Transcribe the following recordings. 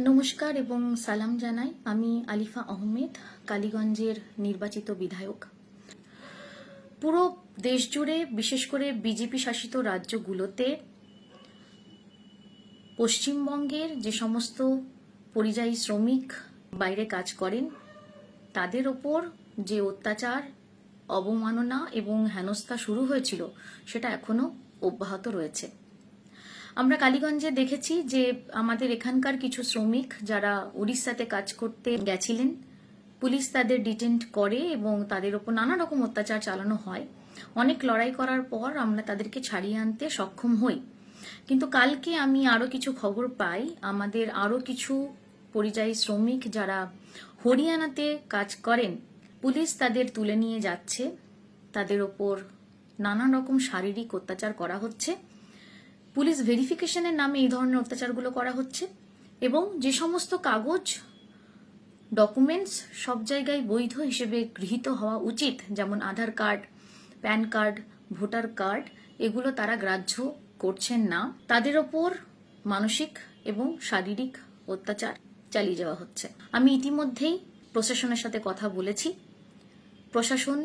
নমস্কার এবং সালাম জানাই আমি আলিফা আহমেদ, কালীগঞ্জের নির্বাচিত বিধায়ক। পুরো দেশ জুড়ে বিশেষ করে বিজেপি শাসিত রাজ্যগুলোতে পশ্চিমবঙ্গের যে সমস্ত পরিযায়ী শ্রমিক বাইরে কাজ করেন, তাদের ওপর যে অত্যাচার, অবমাননা এবং হেনস্থা শুরু হয়েছিল, সেটা এখনও অব্যাহত রয়েছে। আমরা কালীগঞ্জে দেখেছি যে আমাদের এখানকার কিছু শ্রমিক যারা উড়িষ্যাতে কাজ করতে গেছিলেন, পুলিশ তাদের ডিটেন্ট করে এবং তাদের ওপর নানা রকম অত্যাচার চালানো হয়। অনেক লড়াই করার পর আমরা তাদেরকে ছাড়িয়ে আনতে সক্ষম হই। কিন্তু কালকে আমি আরও কিছু খবর পাই। আমাদের আরও কিছু পরিযায়ী শ্রমিক যারা হরিয়ানাতে কাজ করেন, পুলিশ তাদের তুলে নিয়ে যাচ্ছে। তাদের ওপর নানা রকম শারীরিক অত্যাচার করা হচ্ছে। পুলিশ ভেরিফিকেশনের নামে এই ধরনের অত্যাচারগুলো করা হচ্ছে এবং যে সমস্ত কাগজ ডকুমেন্টস সব জায়গায় বৈধ হিসেবে গৃহীত হওয়া উচিত, যেমন Aadhaar card, PAN card, voter card, এগুলো তারা গ্রাহ্য করছেন না। তাদের ওপর মানসিক এবং শারীরিক অত্যাচার চালিয়ে যাওয়া হচ্ছে। আমি ইতিমধ্যেই প্রশাসনের সাথে কথা বলেছি। প্রশাসন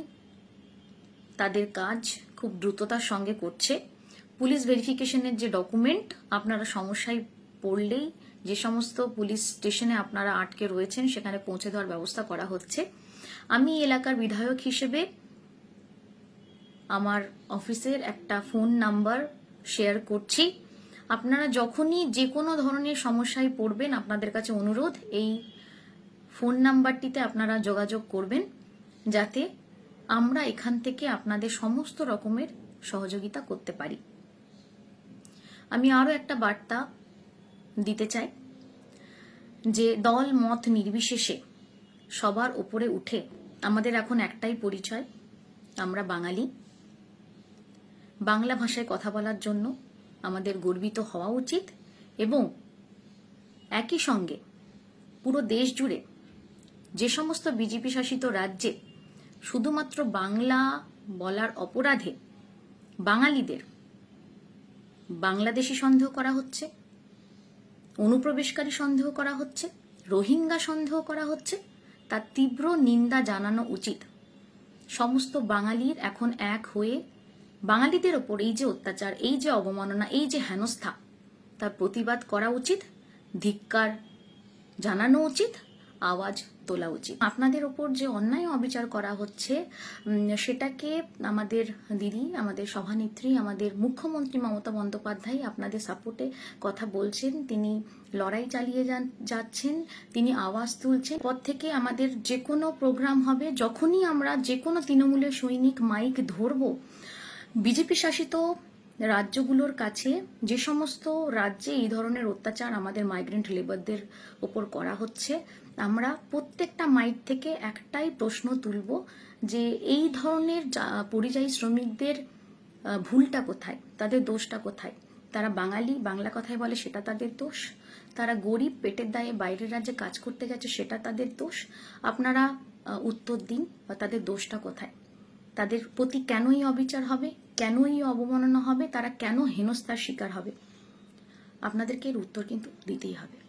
তাদের কাজ খুব দ্রুততার সঙ্গে করছে। পুলিশ ভেরিফিকেশনের যে ডকুমেন্ট আপনারা সমস্যায় পড়লেই যে সমস্ত পুলিশ স্টেশনে আপনারা আটকে রয়েছেন, সেখানে পৌঁছে দেওয়ার ব্যবস্থা করা হচ্ছে। আমি এলাকার বিধায়ক হিসেবে আমার অফিসের একটা ফোন নাম্বার শেয়ার করছি। আপনারা যখনই যে কোনো ধরনের সমস্যায় পড়বেন, আপনাদের কাছে অনুরোধ, এই ফোন নাম্বারটিতে আপনারা যোগাযোগ করবেন, যাতে আমরা এখান থেকে আপনাদের সমস্ত রকমের সহযোগিতা করতে পারি। আমি আরও একটা বার্তা দিতে চাই যে দল মত নির্বিশেষে সবার উপরে উঠে আমাদের এখন একটাই পরিচয়, আমরা বাঙালি। বাংলা ভাষায় কথা বলার জন্য আমাদের গর্বিত হওয়া উচিত এবং একই সঙ্গে পুরো দেশ জুড়ে যে সমস্ত বিজেপি শাসিত রাজ্যে শুধুমাত্র বাংলা বলার অপরাধে বাঙালিদের বাংলাদেশি সন্দেহ করা হচ্ছে, অনুপ্রবেশকারী সন্দেহ করা হচ্ছে, রোহিঙ্গা সন্দেহ করা হচ্ছে, তার তীব্র নিন্দা জানানো উচিত। সমস্ত বাঙালির এখন এক হয়ে বাঙালিদের ওপর এই যে অত্যাচার, এই যে অবমাননা, এই যে হেনস্থা, তার প্রতিবাদ করা উচিত, ধিক্কার জানানো উচিত, আওয়াজ তোলা উচিত। আপনাদের ওপর যে অন্যায় অবিচার করা হচ্ছে সেটাকে আমাদের দিদি, আমাদের সভানেত্রী, আমাদের মুখ্যমন্ত্রী মমতা বন্দ্যোপাধ্যায় আপনাদের সাপোর্টে কথা বলছেন। তিনি লড়াই চালিয়ে যাচ্ছেন, তিনি আওয়াজ তুলছেন। পর থেকে আমাদের যে কোনো প্রোগ্রাম হবে, যখনই আমরা যে কোনো তৃণমূলের সৈনিক মাইক ধরবো, বিজেপি শাসিত রাজ্যগুলোর কাছে যে সমস্ত রাজ্যে এই ধরনের অত্যাচার আমাদের মাইগ্রেন্ট লেবারদের ওপর করা হচ্ছে আমরা প্রত্যেকটা মাইক থেকে একটাই প্রশ্ন তুলব যে এই ধরনের পরিযায়ী শ্রমিকদের ভুলটা কোথায়? তাদের দোষটা কোথায়? তারা বাঙালি, বাংলা কথায় বলে, সেটা তাদের দোষ। তারা গরিব, পেটের দায়ে বাইরের রাজ্যে কাজ করতে গেছে, সেটা তাদের দোষ। আপনারা উত্তর দিন বা তাদের দোষটা কোথায়? তাদের প্রতি কেনই অবিচার হবে? কেনই অবমাননা হবে? তারা কেন হেনস্থার শিকার হবে? আপনাদেরকে এর উত্তর কিন্তু দিতেই হবে।